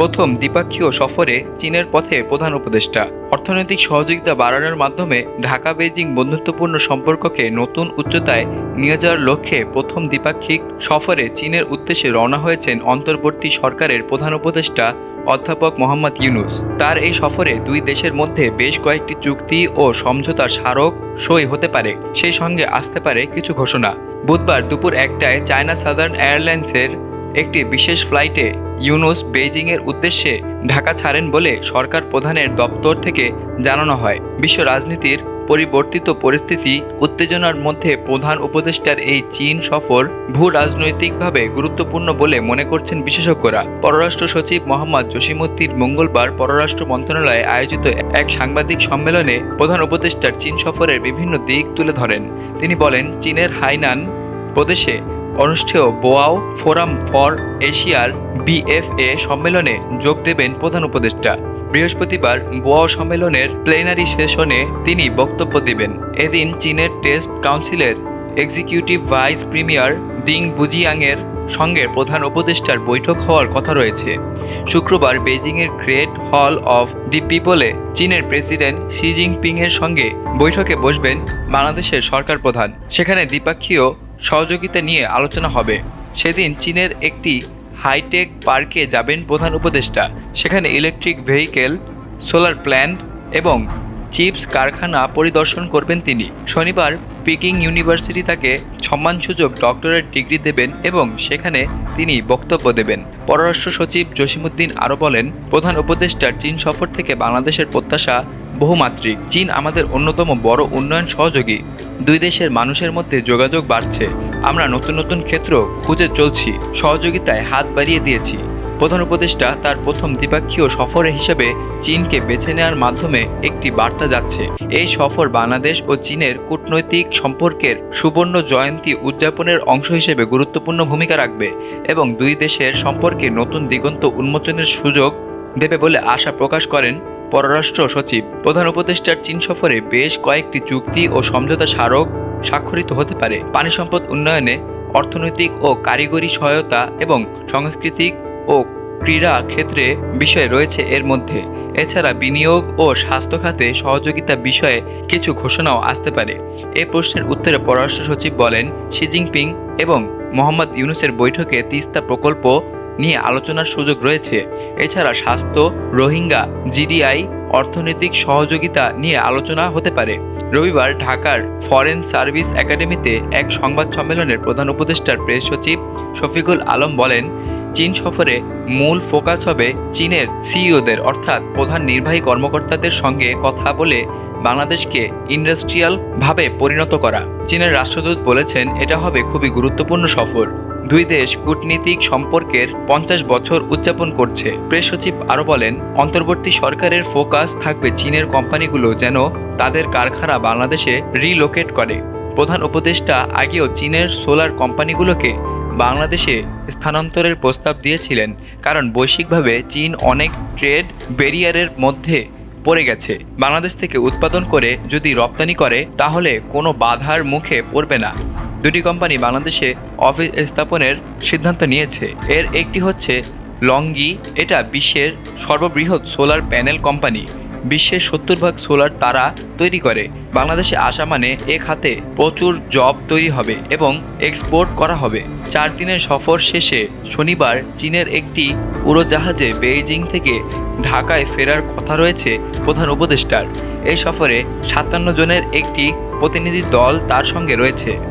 প্রথম দ্বিপাক্ষীয় সফরে চীনের পথে প্রধান উপদেষ্টা। অর্থনৈতিক সহযোগিতা বাড়ানোর মাধ্যমে ঢাকা বেজিং বন্ধুত্বপূর্ণ সম্পর্ককে নতুন উচ্চতায় নিয়ে যাওয়ার লক্ষ্যে প্রথম দ্বিপাক্ষিক সফরে চীনের উদ্দেশ্যে রওনা হয়েছেন অন্তর্বর্তী সরকারের প্রধান উপদেষ্টা অধ্যাপক মোহাম্মদ ইউনুস। তার এই সফরে দুই দেশের মধ্যে বেশ কয়েকটি চুক্তি ও সমঝোতার স্মারক সই হতে পারে, সেই সঙ্গে আসতে পারে কিছু ঘোষণা। বুধবার দুপুর একটায় চায়না সাদার্ন এয়ারলাইন্সের একটি বিশেষ ফ্লাইটে ইউনুস বেইজিংয়ের উদ্দেশ্যে ঢাকা ছাড়েন বলে সরকার প্রধানের দপ্তর থেকে জানানো হয়। বিশ্ব রাজনীতির পরিবর্তিত পরিস্থিতি, উত্তেজনার মধ্যে প্রধান উপদেষ্টার এই চীন সফর ভূ রাজনৈতিকভাবে গুরুত্বপূর্ণ বলে মনে করছেন বিশেষজ্ঞরা। পররাষ্ট্র সচিব মোহাম্মদ জসিমুদ্দিন মঙ্গলবার পররাষ্ট্র মন্ত্রণালয়ে আয়োজিত এক সাংবাদিক সম্মেলনে প্রধান উপদেষ্টার চীন সফরের বিভিন্ন দিক তুলে ধরেন। তিনি বলেন, চীনের হাইনান প্রদেশে অনুষ্ঠেয় বোয়াও ফোরাম ফর এশিয়ার বিএফএ সম্মেলনে যোগ দেবেন প্রধান উপদেষ্টা। বৃহস্পতিবার বোয়াও সম্মেলনের প্লেনারি সেশনে তিনি বক্তব্য দেবেন। এদিন চীনের টেস্ট কাউন্সিলের এক্সিকিউটিভ ভাইস প্রিমিয়ার দিং বুজিয়াংয়ের সঙ্গে প্রধান উপদেষ্টার বৈঠক হওয়ার কথা রয়েছে। শুক্রবার বেজিংয়ের গ্রেট হল অফ দি পিপলে চীনের প্রেসিডেন্ট শি জিনপিংয়ের সঙ্গে বৈঠকে বসবেন বাংলাদেশের সরকার প্রধান। সেখানে দ্বিপাক্ষীয় সহযোগিতা নিয়ে আলোচনা হবে। সেদিন চীনের একটি হাইটেক পার্কে যাবেন প্রধান উপদেষ্টা। সেখানে ইলেকট্রিক ভেহিকেল, সোলার প্ল্যান্ট এবং চিপস কারখানা পরিদর্শন করবেন তিনি। শনিবার পিকিং ইউনিভার্সিটি তাকে সম্মানসূচক ডক্টরেট ডিগ্রি দেবেন এবং সেখানে তিনি বক্তব্য দেবেন। পররাষ্ট্র সচিব জসিমুদ্দিন আরও বলেন, প্রধান উপদেষ্টার চীন সফর থেকে বাংলাদেশের প্রত্যাশা বহুমাত্রিক। চীন আমাদের অন্যতম বড় উন্নয়ন সহযোগী। দুই দেশের মানুষের মধ্যে যোগাযোগ বাড়ছে। আমরা নতুন নতুন ক্ষেত্র খুঁজে চলছি। সহযোগিতায় হাত বাড়িয়ে দিয়েছি। প্রধান উপদেষ্টা তার প্রথম দ্বিপাক্ষীয় সফরে হিসেবে চীনকে বেছে নেওয়ার মাধ্যমে একটি বার্তা যাচ্ছে। এই সফর বাংলাদেশ ও চীনের কূটনৈতিক সম্পর্কের সুবর্ণ জয়ন্তী উদযাপনের অংশ হিসেবে গুরুত্বপূর্ণ ভূমিকা রাখবে এবং দুই দেশের সম্পর্কে নতুন দিগন্ত উন্মোচনের সুযোগ দেবে বলে আশা প্রকাশ করেন পররাষ্ট্র সচিব। প্রধান উপদেষ্টার চীন সফরে বেশ কয়েকটি চুক্তি ও সমঝোতা স্মারক স্বাক্ষরিত হতে পারে। পানি সম্পদ উন্নয়নে অর্থনৈতিক ও কারিগরি সহায়তা এবং সাংস্কৃতিক ও ক্রীড়া ক্ষেত্রে বিষয় রয়েছে এর মধ্যে। এছাড়া বিনিয়োগ ও স্বাস্থ্য খাতে সহযোগিতা বিষয়ে কিছু ঘোষণাও আসতে পারে। এ প্রশ্নের উত্তরে পররাষ্ট্র সচিব বলেন, শি জিনপিং এবং মোহাম্মদ ইউনুসের বৈঠকে তিস্তা প্রকল্প নিয়ে আলোচনার সুযোগ রয়েছে। এছাড়া স্বাস্থ্য, রোহিঙ্গা, জিডিআই, অর্থনৈতিক সহযোগিতা নিয়ে আলোচনা হতে পারে। রবিবার ঢাকার ফরেন সার্ভিস একাডেমিতে এক সংবাদ সম্মেলনের প্রধান উপদেষ্টার প্রেস সচিব শফিকুল আলম বলেন চীন সফরে মূল ফোকাস হবে চীনের সিইওদের, অর্থাৎ প্রধান নির্বাহী কর্মকর্তাদের সঙ্গে কথা বলে বাংলাদেশকে ইন্ডাস্ট্রিয়াল ভাবে পরিণত করা। চীনের রাষ্ট্রদূত বলেছেন, এটা হবে খুবই গুরুত্বপূর্ণ সফর। দুই দেশ কূটনীতিক সম্পর্কের পঞ্চাশ বছর উদযাপন করছে। প্রেস সচিব আরও বলেন, অন্তর্বর্তী সরকারের ফোকাস থাকবে চীনের কোম্পানিগুলো যেন তাদের কারখানা বাংলাদেশে রিলোকেট করে। প্রধান উপদেষ্টা আগেও চীনের সোলার কোম্পানিগুলোকে বাংলাদেশে স্থানান্তরের প্রস্তাব দিয়েছিলেন, কারণ বৈশ্বিকভাবে চীন অনেক ট্রেড ব্যারিয়ারের মধ্যে পড়ে গেছে। বাংলাদেশ থেকে উৎপাদন করে যদি রপ্তানি করে, তাহলে কোনো বাধার মুখে পড়বে না। দুটি কোম্পানি বাংলাদেশে অফিস স্থাপনের সিদ্ধান্ত নিয়েছে। এর একটি হচ্ছে লঙ্গি এটা বিশ্বের সর্ববৃহৎ সোলার প্যানেল কোম্পানি। বিশ্বের সত্তর ভাগ সোলার তারা তৈরি করে। বাংলাদেশে আসা মানে এ খাতে প্রচুর জব তৈরি হবে এবং এক্সপোর্ট করা হবে। চার দিনের সফর শেষে শনিবার চীনের একটি উড়োজাহাজে বেইজিং থেকে ঢাকায় ফেরার কথা রয়েছে প্রধান উপদেষ্টার। এই সফরে সাতান্ন জনের একটি প্রতিনিধি দল তার সঙ্গে রয়েছে।